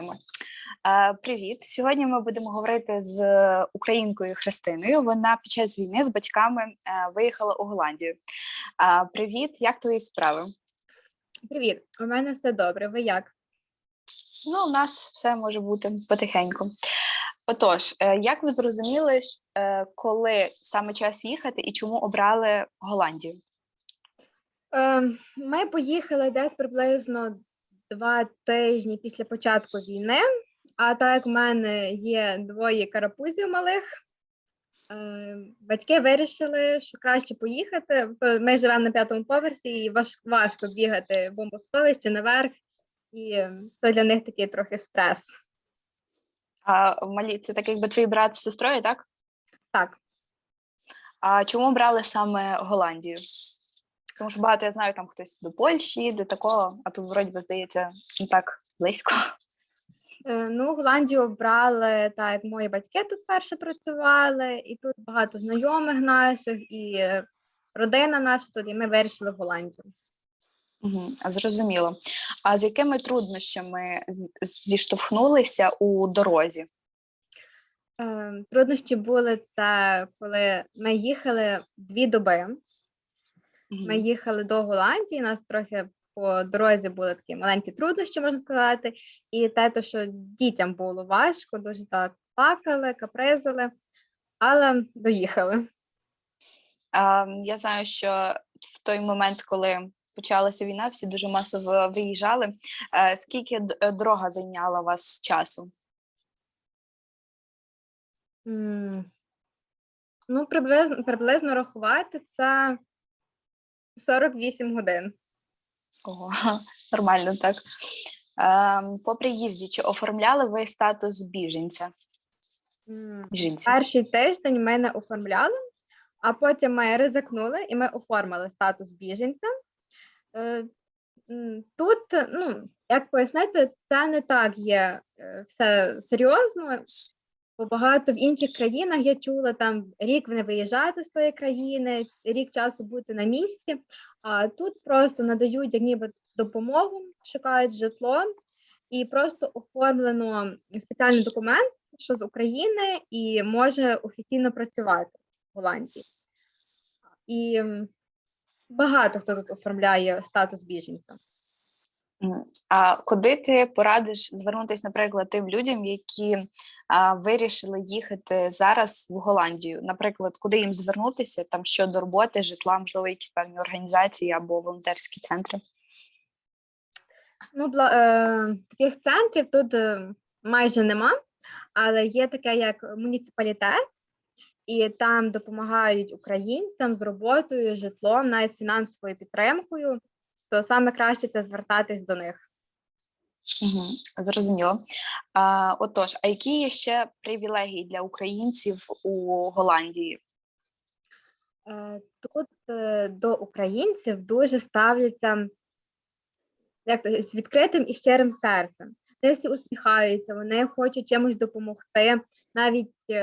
Починаємо. Е, Привіт! Сьогодні ми будемо говорити з українкою Христиною. Вона під час війни з батьками е, виїхала у Голландію. Е, Привіт, як твої справи? Привіт, у мене все добре. Ви як? Ну, у нас все може бути потихеньку. Отож, як ви зрозуміли, коли саме час їхати і чому обрали Голландію? Е, ми поїхали десь приблизно два тижні після початку війни. А так як в мене є двоє карапузів малих, е, батьки вирішили, що краще поїхати. Ми живемо на п'ятому поверсі, і важ, важко бігати в бомбосховище наверх, і це для них такий трохи стрес. А малі це так, якби твій брат з сестрою, так? Так. А чому обрали саме Голландію? Тому що багато я знаю, там хтось до Польщі, до такого, а тут вроді би здається не так близько. Е, Ну, Голландію обрали так, як мої батьки тут перше працювали, і тут багато знайомих наших, і родина наша тут, і ми вирішили в Голландію. Угу, зрозуміло. А з якими труднощами зіштовхнулися у дорозі? Е, Труднощі були це, коли ми їхали дві доби. Ми їхали до Голландії, у нас трохи по дорозі були такі маленькі труднощі, можна сказати, і те, то, що дітям було важко, дуже так плакали, капризили, але доїхали. А, я знаю, що в той момент, коли почалася війна, всі дуже масово виїжджали. Е, Скільки е, дорога зайняла вас часу? Ну, приблизно, приблизно рахувати це 48 годин. Ого, нормально так. Ем, По приїзді чи оформляли ви статус біженця? М, Біженця? Перший тиждень ми не оформляли, а потім ми ризикнули і ми оформили статус біженця. Е, м, Тут, ну, як пояснити, це не так є е, все серйозно. Бо багато в інших країнах я чула там рік не виїжджати з тої країни, рік часу бути на місці. А тут просто надають як ніби допомогу, шукають житло, і просто оформлено спеціальний документ, що з України, і може офіційно працювати в Голландії. І багато хто тут оформляє статус біженця. А куди ти порадиш звернутися, наприклад, тим людям, які а, вирішили їхати зараз в Голландію? Наприклад, куди їм звернутися там щодо роботи, житла, можливо, якісь певні організації або волонтерські центри? Ну, бла, е, таких центрів тут е, майже нема, але є таке як муніципалітет, і там допомагають українцям з роботою, житлом, навіть з фінансовою підтримкою. То саме краще це звертатись до них. Угу, зрозуміло. А, отож, а які є ще привілегії для українців у Голландії? Е, Тут е, до українців дуже ставляться як то, з відкритим і щирим серцем. Вони всі усміхаються, вони хочуть чимось допомогти. Навіть е,